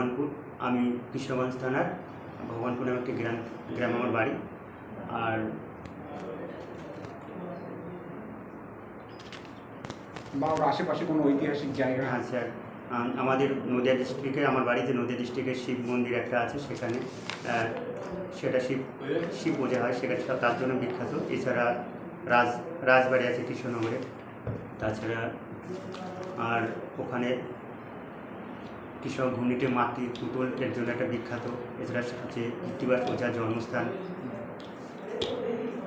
ভগবানপুর। আমি কৃষ্ণগঞ্জ থানার ভগবানপুর নামে একটি গ্রাম গ্রাম আমার বাড়ি। আর বা ওর আশেপাশে কোনো ঐতিহাসিক জায়গা? হ্যাঁ স্যার। আমাদের নদিয়া ডিস্ট্রিক্টে আমার বাড়িতে নদিয়া ডিস্ট্রিক্টের শিব মন্দির একটা আছে সেখানে। সেটা শিব শিব পূজা হয় সেটা তার জন্য বিখ্যাত। এছাড়া রাজ রাজবাড়ি আছে কৃষ্ণনগরে। তাছাড়া আর ওখানে কৃষক ঘূর্ণিতে মাটি পুতুল এর জন্য একটা বিখ্যাত এছাড়া হচ্ছে কৃত্তিবাস ওঝার জন্মস্থান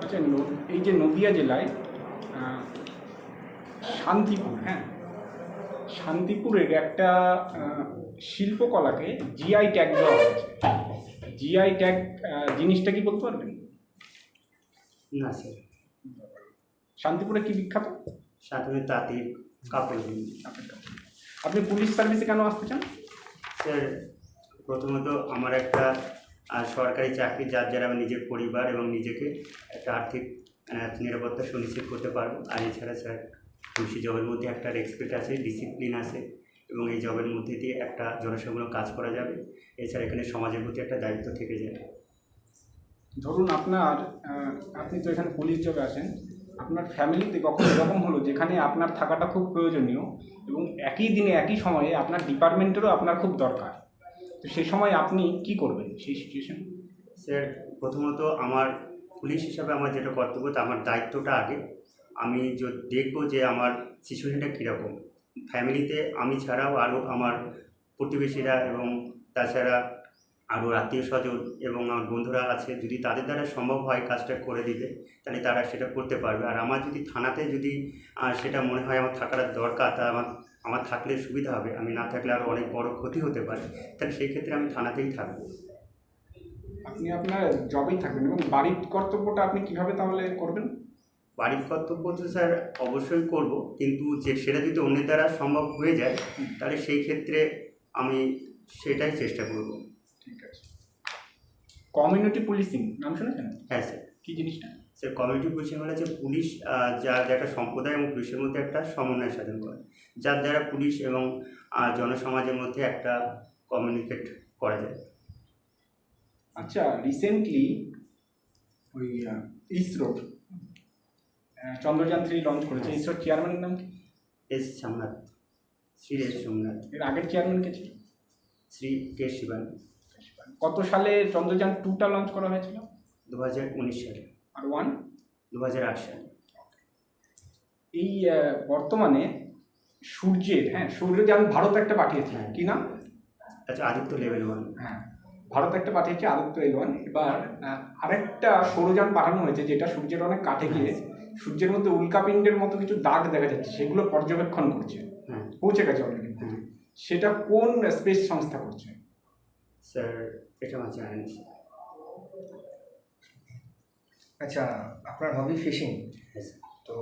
আচ্ছা এই যে নদিয়া জেলায় শান্তিপুর হ্যাঁ? শান্তিপুরের একটা শিল্পকলাকে জিআই ট্যাগ দেওয়া হয়েছে জিআই ট্যাগ জিনিসটা কি বলতে পারবেন? না স্যার শান্তিপুরে কি বিখ্যাত? সাথে তাঁতির কাপড় আপনি পুলিশ সার্ভিসে কেন আসতে চান? প্রথমত আমার একটা সরকারি চাকরি, যার যারা আমি নিজের পরিবার এবং নিজেকে একটা আর্থিক নিরাপত্তা সুনিশ্চিত করতে পারব। আর এছাড়া স্যার পুলিশি জবের মধ্যে একটা রেসপেক্ট আছে, ডিসিপ্লিন আছে এবং এই জবের মধ্যে দিয়ে একটা জনসাধারণ কাজ করা যাবে। এছাড়া এখানে সমাজের প্রতি একটা দায়িত্ব থেকে যায়। ধরুন আপনার আপনি তো এখানে পুলিশ জবে আসেন আপনার ফ্যামিলিতে কখনো এরকম হলো যেখানে আপনার থাকাটা খুব প্রয়োজনীয় এবং একই দিনে, একই সময়ে আপনার ডিপার্টমেন্টেরও আপনার খুব দরকার? তো সেই সময় আপনি কি করবেন সেই সিচুয়েশন স্যার, প্রথমত আমার পুলিশ হিসাবে আমার যেটা কর্তব্য তা আমার দায়িত্বটা আগে। আমি দেখব যে আমার সিচুয়েশনটা কীরকম। ফ্যামিলিতে আমি ছাড়াও আরও আমার প্রতিবেশীরা এবং তাছাড়া আরও আত্মীয় স্বজন এবং আমার বন্ধুরা আছে যদি তাদের দ্বারা সম্ভব হয় কাজটা করে দিতে তাহলে তারা সেটা করতে পারবে। আর আমার যদি থানাতে যদি সেটা মনে হয় আমার থাকার দরকার তা আমার আমার থাকলে সুবিধা হবে। আমি না থাকলে আরও অনেক বড় ক্ষতি হতে পারে। তাহলে সেই ক্ষেত্রে আমি থানাতেই থাকব। আপনি আপনার জবেই থাকবেন এবং বাড়ির কর্তব্যটা আপনি কীভাবে তাহলে করবেন? বাড়ির কর্তব্য তো স্যার অবশ্যই করব কিন্তু যে সেটা যদি অন্যের দ্বারা সম্ভব হয়ে যায় তাহলে সেই ক্ষেত্রে আমি সেটাই চেষ্টা করব। ঠিক আছে। কমিউনিটি পুলিশিং নাম শুনেছেন? হ্যাঁ স্যার। কি জিনিসটা? স্যার কমিউনিটি পুলিশিং হলে যে পুলিশ যা একটা সম্প্রদায় এবং পুলিশের মধ্যে একটা সমন্বয় সাধন করে। যার দ্বারা পুলিশ এবং জনসমাজের মধ্যে একটা কমিউনিকেট করা যায়। আচ্ছা রিসেন্টলি ওই ইসরোর চন্দ্রযান থ্রি লঞ্চ করেছে। ইসরোর চেয়ারম্যানের নাম কি? এস সোমনাথ। শ্রী এস সোমনাথ। এর আগের চেয়ারম্যান কে ছিল? শ্রী কে শিবান। কত সালে চন্দ্রযান টুটা লঞ্চ করা হয়েছিল? দু হাজার উনিশ সালে। আর ওয়ান দু হাজার আট সালে। এই বর্তমানে সূর্যের হ্যাঁ সূর্যযান ভারত একটা পাঠিয়েছে। হ্যাঁ। কি নাম? আচ্ছা আদিত্য লেভেল ওয়ান হ্যাঁ ভারত একটা পাঠিয়েছে আদিত্য ওয়ান এবার আরেকটা সৌরযান পাঠানো হয়েছে যেটা সূর্যের অনেক কাছে গিয়ে সূর্যের মধ্যে উল্কাপিণ্ডের মতো কিছু দাগ দেখা যাচ্ছে সেগুলো পর্যবেক্ষণ করছে। হ্যাঁ। পৌঁছে গেছে অলরেডি হ্যাঁ। সেটা কোন স্পেস সংস্থা করছে? স্যার এটা আমার জানা নেই। স্যার আচ্ছা আপনার হবি ফিশিং হ্যাঁ তো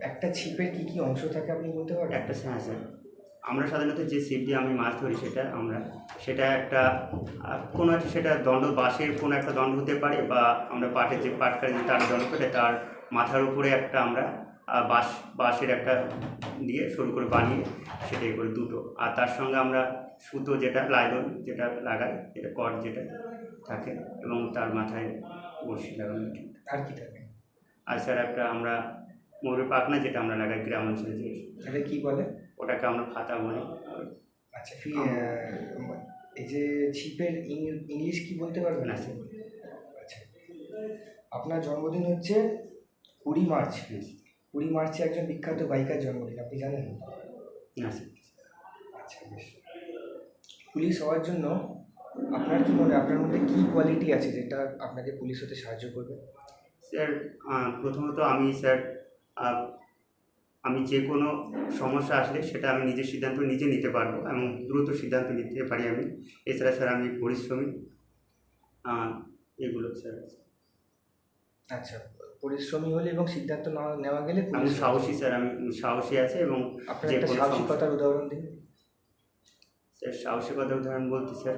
একটা ছিপের কি কি অংশ থাকে আপনি বলতে পারেন একটা হ্যাঁ স্যার। আমরা সাধারণত যে ছিপ দিয়ে আমি মাছ ধরি সেটা আমরা সেটা একটা কোনো একটা সেটা দণ্ড বাঁশের কোনো একটা দণ্ড হতে পারে বা আমরা পাটের যে পাটকারি যে তার দণ্ড করে তার মাথার উপরে একটা আমরা বাঁশ বাঁশের একটা দিয়ে সরু করে বানিয়ে সেটাই করি দুটো। আর তার সঙ্গে আমরা সুতো যেটা লাইলন যেটা লাগায় যেটা কট যেটা থাকে এবং তার মাথায় বড়শি লাগানো আর কি থাকে? আর স্যার একটা আমরা ময়ূরের পাখনা যেটা আমরা লাগাই গ্রাম অঞ্চলে যে এটা কি বলে? ওটাকে আমরা ফাতা বলি। আচ্ছা এই যে ছিপের ইংলিশ কি বলতে পারবেন? না স্যার। আচ্ছা। আপনার জন্মদিন হচ্ছে কুড়ি মার্চ। কুড়ি মার্চে একজন বিখ্যাত বাইকার জন্মদিন আপনি জানেন? না স্যার। পুলিশ হওয়ার জন্য আপনার কি মনে হয় আপনার মধ্যে কী কোয়ালিটি আছে যেটা আপনাকে পুলিশ হতে সাহায্য করবে? স্যার প্রথমত আমি স্যার আমি যে কোনো সমস্যা আসলে সেটা আমি নিজের সিদ্ধান্ত নিজে নিতে পারব এবং দ্রুত সিদ্ধান্ত নিতে পারি আমি। এছাড়া স্যার আমি পরিশ্রমী। এগুলো স্যার। আচ্ছা পরিশ্রমী হলে এবং সিদ্ধান্ত নেওয়া নেওয়া গেলে আমি সাহসী স্যার আমি সাহসী আছে এবং আপনার একটা সাহসিকতার উদাহরণ দিন। স্যার, সাহসিকতার উদাহরণ বলতে স্যার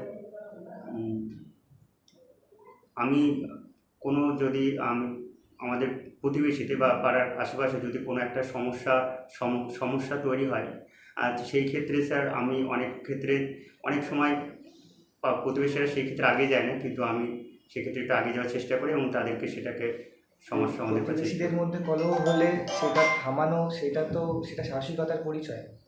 আমি কোনো যদি আম- আমাদের প্রতিবেশীতে বা পাড়ার আশেপাশে যদি কোনো একটা সমস্যা, সম- সমস্যা তৈরি হয় আর সেই ক্ষেত্রে স্যার আমি অনেক ক্ষেত্রে, অনেক সময় প্রতিবেশীরা সেই ক্ষেত্রে আগে যায় না, কিন্তু আমি সেক্ষেত্রে একটু আগে যাওয়ার চেষ্টা করি এবং তাদেরকে সেটাকে সমস্যা আমাদের প্রতিবেশীদের মধ্যে কলহ হলে সেটা থামানো, সেটা তো, সেটা সাহসিকতার পরিচয়।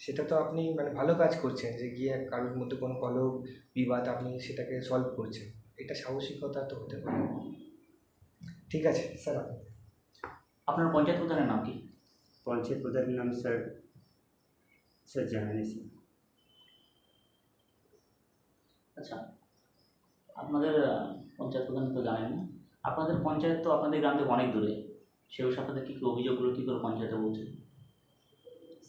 সেটা তো আপনি মানে ভালো কাজ করছেন যে গিয়ে কারোর মধ্যে কোনো কলহ বিবাদ আপনি সেটাকে সলভ করছেন। এটা সাহসিকতা তো হতে পারে। ঠিক আছে স্যার। আপনার পঞ্চায়েত প্রধানের নাম কি? পঞ্চায়েত প্রধানের নাম স্যার স্যার জাহানি স্যার। আচ্ছা আপনাদের পঞ্চায়েত প্রধান তো জানেন না। আপনাদের পঞ্চায়েত তো আপনাদের গ্রাম থেকে অনেক দূরে। সে বিষয়ে আপনাদের কী কী অভিযোগগুলো কী করে পঞ্চায়েতে বলছে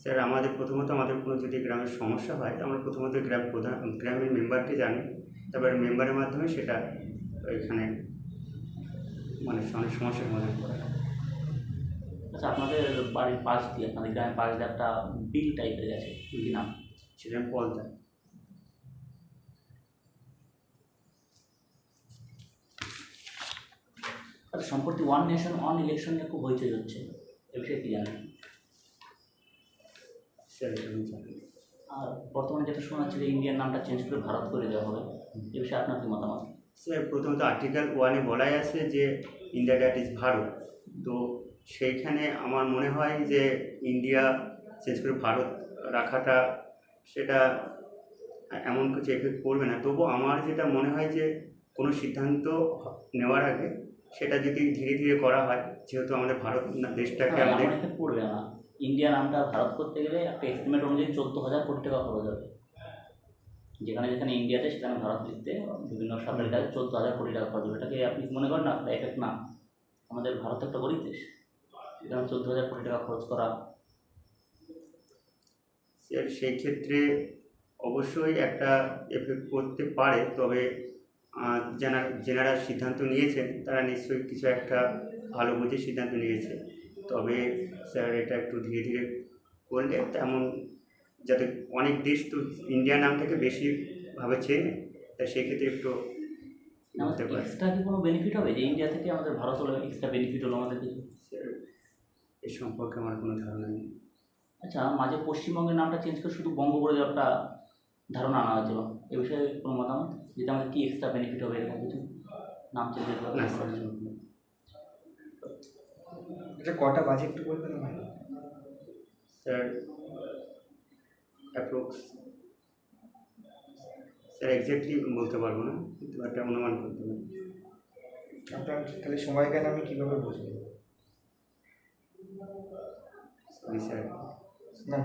স্যার আমাদের প্রথমত আমাদের কোনো যদি গ্রামের সমস্যা হয় আমরা প্রথমত গ্রাম প্রধান গ্রামের মেম্বারকে জানি। তারপরে মেম্বারের মাধ্যমে সেটা এখানে মানে অনেক সমস্যার সমাধান করা হয়। আচ্ছা আপনাদের বাড়ির পাশ দিয়ে আপনাদের গ্রামের পাশ দিয়ে একটা বিল টাইপের গেছে কি নাম? সেটা পলতা আচ্ছা সম্প্রতি ওয়ান নেশন ওয়ান ইলেকশন নিয়ে খুব হইচই হচ্ছে এ বিষয়ে কী জানেন স্যার এটা আমি জানি আর বর্তমানে যেটা শোনা যাচ্ছে যে ইন্ডিয়ার নামটা চেঞ্জ করে ভারত করে দেওয়া হবে এ বিষয়ে আপনার কি মতামত? স্যার প্রথমত আর্টিকেল ওয়ানে বলাই আছে যে ইন্ডিয়া দ্যাট ইজ ভারত। তো সেইখানে আমার মনে হয় যে ইন্ডিয়া চেঞ্জ করে ভারত রাখাটা সেটা এমন কিছু এফেক্ট করবে না। তবু আমার যেটা মনে হয় যে কোনো সিদ্ধান্ত নেওয়ার আগে সেটা যদি ধীরে ধীরে করা হয় যেহেতু আমাদের ভারত দেশটাকে হ্যাঁ, আমাদের পড়বে না। ইন্ডিয়া নামটা ভারত করতে গেলে একটা এস্টিমেট অনুযায়ী চোদ্দ হাজার কোটি টাকা খরচ হবে। যেখানে যেখানে ইন্ডিয়াতে সেখানে ভারত লিখতে বিভিন্ন সরকারি কাজে চোদ্দ হাজার কোটি টাকা খরচ হবে। এটাকে আপনি মনে করেন না এফেক্ট না। আমাদের ভারত একটা গরিব দেশ। সেখানে চোদ্দ হাজার কোটি টাকা খরচ করা। সেই ক্ষেত্রে অবশ্যই একটা এফেক্ট করতে পারে, তবে যারা যেনারা সিদ্ধান্ত নিয়েছেন, তারা নিশ্চয়ই কিছু একটা ভালো বুঝে সিদ্ধান্ত নিয়েছে। তবে স্যার এটা একটু ধীরে ধীরে করলে তেমন যাতে অনেক দেশ তো ইন্ডিয়া নামটাকে বেশিভাবে চেনে তা সেক্ষেত্রে একটু এক্সট্রা কি কোনো বেনিফিট হবে যে ইন্ডিয়া থেকে আমাদের ভারত হলো এক্সট্রা বেনিফিট হলো আমাদের কিছু? স্যার এ সম্পর্কে আমার কোনো ধারণা নেই। আচ্ছা মাঝে পশ্চিমবঙ্গের নামটা চেঞ্জ করে শুধু বঙ্গ করে দেওয়ার একটা ধারণা আনা হয়েছিল। এ বিষয়ে কোনো মতামত? যেটা আমাদের কি এক্সট্রা বেনিফিট হবে এরকম কিছু? নাম চেঞ্জ স্যার এটা কটা বাজে একটু বলবেন আমায়? স্যার অ্যাপ্রক্স স্যার এক্স্যাক্টলি বলতে পারব না কিন্তু একটা অনুমান করতে পারি। আপনার তাহলে সময় জ্ঞান আমি কীভাবে বুঝব? Sorry sir. না।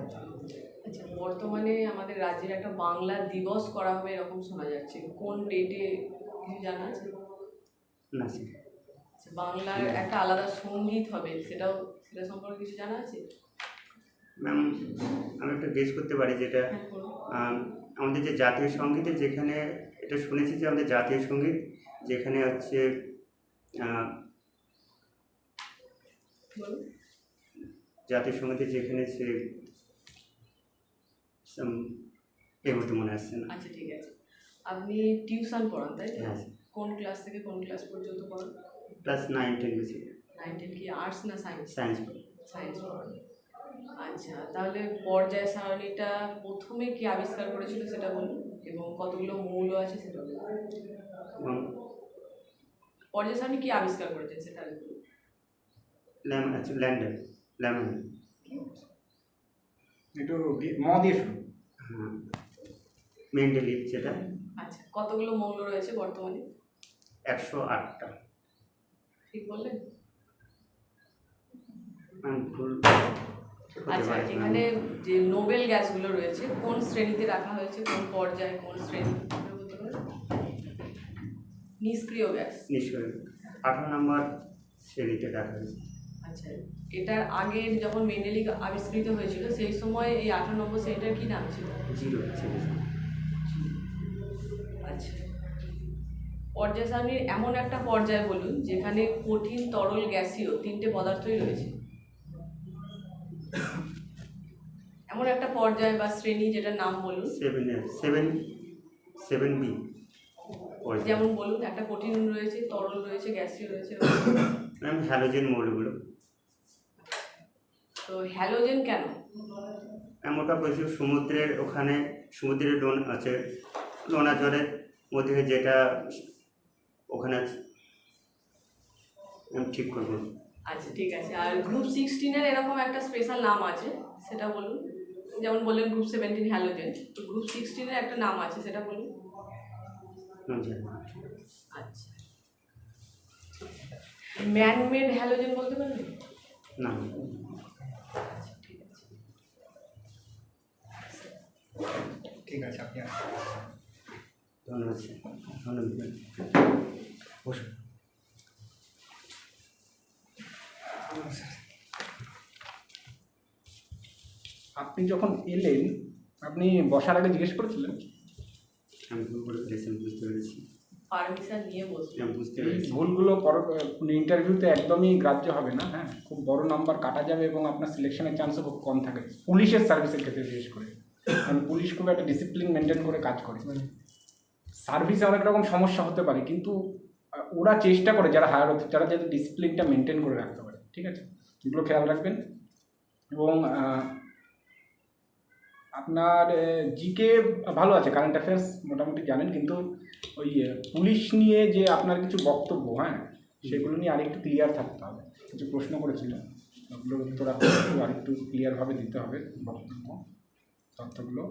আচ্ছা বর্তমানে আমাদের রাজ্যের একটা বাংলা দিবস করা হবে এরকম শোনা যাচ্ছে। কোন ডেটে কিছু জানা আছে? না স্যার। আচ্ছা, বাংলার একটা আলাদা সংগীত হবে সেটাও সেটা সম্পর্কে কিছু জানা আছে? ম্যাম আমি একটা গেস করতে পারি যেটা হ্যাঁ আমাদের যে জাতীয় সঙ্গীতের যেখানে এটা শুনেছি যে আমাদের জাতীয় সংগীত যেখানে হচ্ছে জাতীয় সঙ্গীতের যেখানে সে এই মনে আসছে না। আচ্ছা ঠিক আছে। আপনি টিউশন পড়ান তাই? হ্যাঁ। কোন ক্লাস থেকে কোন ক্লাস পর্যন্ত পড়ান? ক্লাস নাইন টেন বেশি নাইন টেন কি আর্টস না সায়েন্স সায়েন্স সায়েন্স আচ্ছা তাহলে পর্যায় সারণীটা প্রথমে কি আবিষ্কার করেছিল সেটা বলুন এবং কতগুলো মৌল আছে সেটা পর্যায় সারণী কি আবিষ্কার করেছেন সেটা ল্যান্ডন ল্যামন একটু ম দিয়ে শুরু হ্যাঁ। মেন্ডেলিভ যেটা। আচ্ছা কতগুলো মৌল রয়েছে বর্তমানে? একশো আটটা। ঠিক বললেন? হতে আচ্ছা এখানে যে নোবেল গ্যাসগুলো রয়েছে কোন শ্রেণীতে রাখা হয়েছে কোন পর্যায়ে কোন শ্রেণি? নিষ্ক্রিয় গ্যাস। নিশ্চয়ই আঠারো নম্বর শ্রেণীতে রাখা হয়েছে। আচ্ছা এটার আগে যখন মেন্ডেলি আবিষ্কৃত হয়েছিল সেই সময় এই আঠারো নম্বর শ্রেণীটার কি নাম ছিল? জিরো। আচ্ছা। পর্যায় সারণীর এমন একটা পর্যায় বলুন যেখানে কঠিন তরল গ্যাসীয় তিনটে পদার্থই রয়েছে। এমন একটা পর্যায় বা শ্রেণি যেটার নাম বলুন। সেভেন সেভেন বি যেমন বলুন একটা কঠিন রয়েছে তরল রয়েছে গ্যাসীয় রয়েছে। ম্যাম হ্যালোজেন মৌলগুলো তো হ্যালোজেন কেন? এমনটা প্রচুর সমুদ্রের ওখানে সমুদ্রের ডোন আছে লোনাজলের মধ্যে যেটা ওখানে। আমি ঠিক করব। আচ্ছা ঠিক আছে। আর গ্রুপ সিক্সটিনের এরকম একটা স্পেশাল নাম আছে সেটা বলুন। যেমন বললেন গ্রুপ সেভেন্টিন হ্যালোজেন তো গ্রুপ সিক্সটিনের একটা নাম আছে সেটা বলুন। আচ্ছা। ম্যান মেড হ্যালোজেন বলতে পারবেন? না। আচ্ছা ঠিক আছে। ঠিক আছে আপনি আসুন। ধন্যবাদ ধন্যবাদ বসুন। আপনি যখন এলেন আপনি বসার আগে জিজ্ঞেস করেছিলেন? আমি ভুল করে ফেলেছি আমি বুঝতে পেরেছি। পারমিশন নিয়ে আমি বুঝতে পেরেছি। ভুলগুলো পর ইন্টারভিউতে একদমই গ্রাহ্য হবে না হ্যাঁ? খুব বড় নাম্বার কাটা যাবে এবং আপনার সিলেকশনের চান্সও খুব কম থাকে। পুলিশের সার্ভিসের ক্ষেত্রে বিশেষ করে। কারণ পুলিশ খুব একটা ডিসিপ্লিন মেনটেন করে কাজ করে। সার্ভিসে অনেক রকম সমস্যা হতে পারে কিন্তু ওরা চেষ্টা করে যারা হায়ার হচ্ছে যারা যাতে ডিসিপ্লিনটা মেনটেন করে রাখতে পারে ঠিক আছে? এগুলো খেয়াল রাখবেন। এবং আপনার জিকে ভালো আছে কারেন্ট অ্যাফেয়ার্স মোটামুটি জানেন কিন্তু ওই পুলিশ নিয়ে যে আপনার কিছু বক্তব্য হ্যাঁ সেগুলো নিয়ে আরেকটু ক্লিয়ার থাকতে হবে। কিছু প্রশ্ন করেছিল ওগুলোর উত্তর আরেকটু ক্লিয়ারভাবে দিতে হবে বক্তব্য তথ্যগুলো।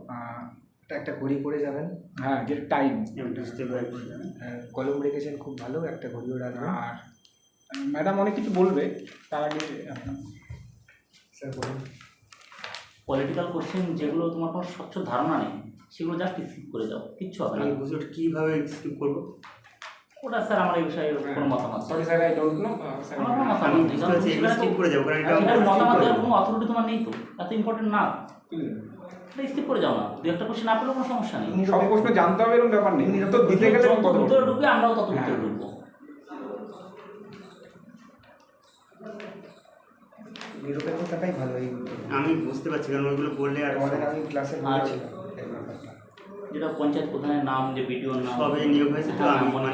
একটা ঘড়ি পরে যাবেন। হ্যাঁ যে টাইম আর কলম রেখেছেন খুব ভালো একটা ঘড়িও রাখবেন। আর ম্যাডাম অনেক কিছু বলবে তার আগে স্যার বলুন। পলিটিক্যাল কোশ্চেন যেগুলো তোমার কোনো স্বচ্ছ ধারণা নেই সেগুলো জাস্ট স্কিপ করে যাও কিচ্ছু হবে না। আমি কীভাবে স্কিপ করব? ওটা স্যার আমার এই বিষয়ে কোনো মতামত নেই। Sorry sir I don't know আমার কোনো মতামত আমি নেই কারণ পারছি সেখানে তো- স্কিপ করে যাব কারণ এটা মতামত দেওয়ার কোনো অথরিটি তোমার নেই তো এত ইম্পর্টেন্ট না। স্কিপ করে যাও না। দু একটা কোশ্চেন না পেলেও কোনো সমস্যা নেই। সব প্রশ্ন জানতে হবে এরকম ব্যাপার নেই। তো দিতে গেলে যত কত ভিতরে ঢুকবে আমরাও তত হ্যাঁ। ভিতরে ঢুকবো। নিরপেক্ষ থাকাই ভালো এই আমি বুঝতে পারছি কারণ ওইগুলো বললে আর আমাদের আমি ক্লাসে বলেছিলাম যেটা পঞ্চায়েত প্রধানের নাম যে বিডিওর নাম সবে নিয়োগ হয়েছে তো হ্যাঁ, আমি মনে।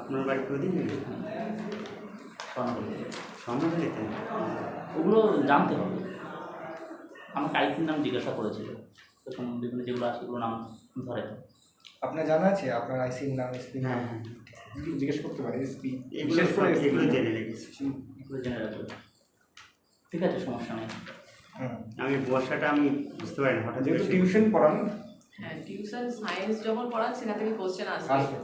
আপনার বাড়ি প্রতিদিন স্মরণ করেছি। সম্মান নিতে ওগুলো জানতে হবে। আমাকে আইসির নাম জিজ্ঞাসা করেছিল। তখন বিভিন্ন যেগুলো আছে ওগুলো নাম ধরে আপনার জানা আছে? আপনার আইসির নাম এসপি হ্যাঁ হ্যাঁ জিজ্ঞেস করতে পারি এসপি এগুলো বিশেষ করে এগুলো জেনে রেখেছি। এগুলো জেনে রাখবে ঠিক আছে সমস্যা নেই। আমি বর্ষাটা আমি বুঝতে পারি না হঠাৎ যেহেতু টিউশন পড়ান। হ্যাঁ টিউশন সায়েন্স যখন পড়ান সেখান থেকে কোশ্চেন আসবে।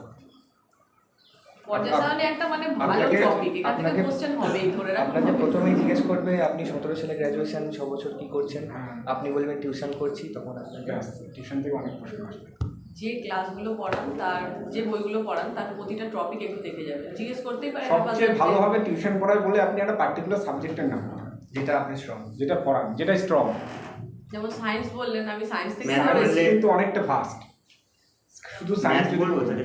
হবে। প্রথমেই জিজ্ঞেস করবে আপনি সতেরো সালে গ্র্যাজুয়েশন ছ বছর কি করছেন? হ্যাঁ। আপনি বলবেন টিউশন করছি তখন আপনাকে টিউশন থেকে অনেক প্রশ্ন আসবে। যে ক্লাসগুলো পড়ান তার যে বইগুলো পড়ান তার প্রতিটা টপিক একটু দেখে যাবেন জিজ্ঞেস করতেই পারে একটা সবচেয়ে পাশে ভালো যে- হবে টিউশন পড়ায় বলে আপনি একটা পার্টিকুলার সাবজেক্টের নাম যেটা আপনি শ্রম যেটা পড়ান যেটা স্ট্রং যেমন সায়েন্স বললেন আমি সায়েন্স থেকে কিন্তু অনেকটা ফাস্ট শুধু সায়েন্স বলব তাহলে।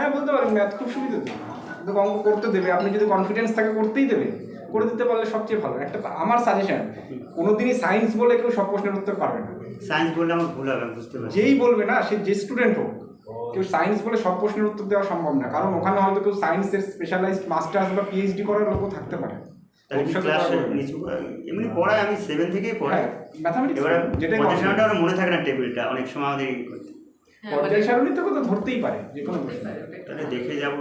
হ্যাঁ বলতে পারেন ম্যাথ খুব সুবিধা তো। কিন্তু অঙ্ক করতে দেবে। আপনি যদি কনফিডেন্স থাকে করতেই দেবে। করে দিতে পারলে সবচেয়ে ভালো। একটা আমার সাজেশন কোনোদিনই সায়েন্স বলে কেউ সব প্রশ্নের উত্তর পারবে না। সায়েন্স বললে আমার ভুল হবে বুঝতে পারছি। যেই বলবে না সে যে স্টুডেন্ট হোক কেউ সায়েন্স বলে সব প্রশ্নের উত্তর দেওয়া সম্ভব না। কারণ ওখানে হয়তো কেউ সায়েন্সের স্পেশালাইজড মাস্টার্স বা পিএইচডি করার লোকও থাকতে পারে। এমনি পড়াই আমি সেভেন থেকেই পড়াই। ম্যাথামেটিক্স আমার মনে থাকে না টেবিলটা অনেক সময় আমাদের করতে পর্যায় সারণী তো ধরতেই পারে যে কোনো দেখে যাব